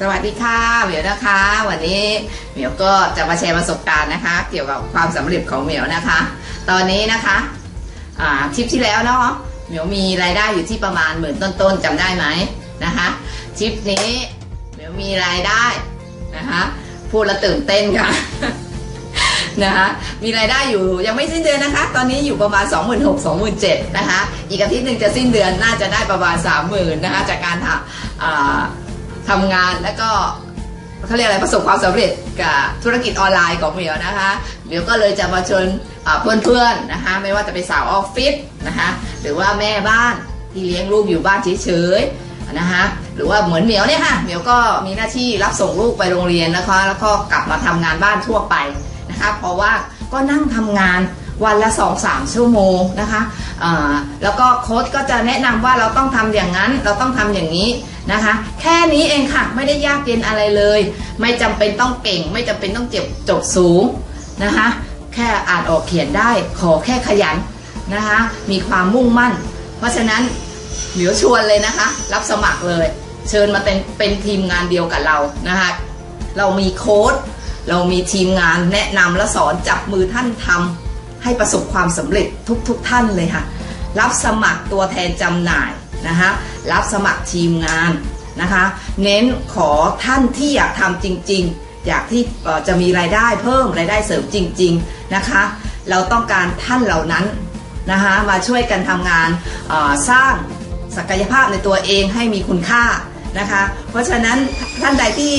สวัสดีค่ะเหมียวนะคะ วันนี้เหมียวก็จะมาแชร์ประสบการณ์นะคะ เกี่ยวกับความสำเร็จของเหมียวนะคะ ตอนนี้นะคะอ่าทริปที่แล้วเนาะเหมียวมีรายได้อยู่ที่ประมาณหมื่นต้นๆจำได้ไหมนะคะทริปนี้เหมียวมีรายได้นะคะพูดแล้วตื่นเต้นค่ะนะคะมีรายได้อยู่ยังไม่สิ้นเดือนนะคะ ตอนนี้อยู่ประมาณ 2 6 0 0 0 2 7 0 0นะคะอีกอาทิตย์หนึ่งจะสิ้นเดือนน่าจะได้ประมาณ 30,000นะคะจากการทำอ่า ทำงานแล้วก็เขาเรียกอะไรประสบความสำเร็จกับธุรกิจออนไลน์ของเหมียวนะคะเหมียวก็เลยจะมาชวนเพื่อนๆนะคะ ไม่ว่าจะเป็นสาวออฟฟิศนะคะหรือว่าแม่บ้านที่เลี้ยงลูกอยู่บ้านเฉยๆนะคะหรือว่าเหมือนเหมียวเนี่ยค่ะเหมียวก็มีหน้าที่รับส่งลูกไปโรงเรียนนะคะ แล้วก็กลับมาทำงานบ้านทั่วไปนะคะเพราะว่าก็นั่งทำงาน วันละสองสามชั่วโมงนะคะแล้วก็โค้ชก็จะแนะนำว่าเราต้องทำอย่างนั้น เราต้องทำอย่างนี้นะคะ แค่นี้เองค่ะไม่ได้ยากเย็นอะไรเลย ไม่จำเป็นต้องเก่ง ไม่จำเป็นต้องเจ็บจบสูงนะคะ แค่อ่านออกเขียนได้ขอแค่ขยันนะคะ มีความมุ่งมั่น เพราะฉะนั้นเดี๋ยวชวนเลยนะคะ รับสมัครเลย เชิญมาเป็นเป็นทีมงานเดียวกับเรานะคะ เรามีโค้ดเรามีทีมงานแนะนำและสอนจับมือท่านทำ ให้ประสบความสำเร็จทุกๆทท่านเลยค่ะ รับสมัครตัวแทนจำหน่ายนะคะรับสมัครทีมงานนะคะ เน้นขอท่านที่อยากทำจริง ๆ อยากที่จะมีรายได้เพิ่มรายได้เสริมจริง ๆนะคะ เราต้องการท่านเหล่านั้นนะคะมาช่วยกันทำงานสร้างศักยภาพในตัวเองให้มีคุณค่านะคะ เพราะฉะนั้นท่านใดที่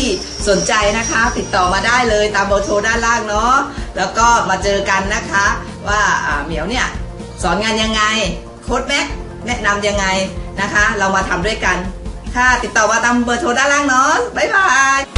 สนใจนะคะ ติดต่อมาได้เลยตามเบอร์โทรด้านล่างเนาะแล้วก็มาเจอกันนะคะ ว่าเหมียวเนี่ยสอนงานยังไงโค้ดแม็กแนะนำยังไงนะคะ เรามาทำด้วยกัน ค่ะติดต่อมาตามเบอร์โทรด้านล่างเนาะบ๊ายบาย